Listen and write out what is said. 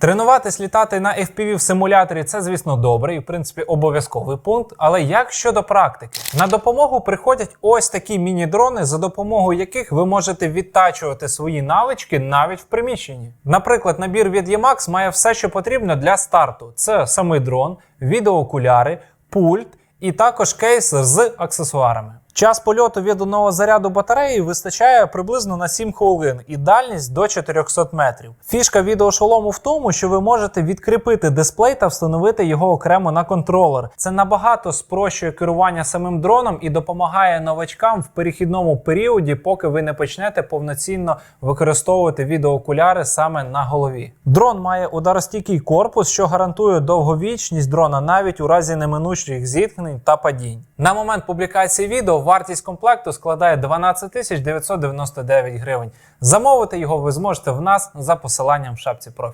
Тренуватись літати на FPV в симуляторі це, звісно, добре і, в принципі, обов'язковий пункт. Але як щодо практики? На допомогу приходять ось такі міні-дрони, за допомогою яких ви можете відтачувати свої навички навіть в приміщенні. Наприклад, набір від Emax має все, що потрібно для старту: це самий дрон, відеоокуляри, пульт і також кейс з аксесуарами. Час польоту від одного заряду батареї вистачає приблизно на 7 хвилин і дальність до 400 метрів. Фішка відеошолому в тому, що ви можете відкріпити дисплей та встановити його окремо на контролер. Це набагато спрощує керування самим дроном і допомагає новачкам в перехідному періоді, поки ви не почнете повноцінно використовувати відеоокуляри саме на голові. Дрон має ударостійкий корпус, що гарантує довговічність дрона навіть у разі неминучих зіткнень та падінь. На момент публікації відео вартість комплекту складає 12 тисяч 999 гривень. Замовити його ви зможете в нас за посиланням в шапці профілю.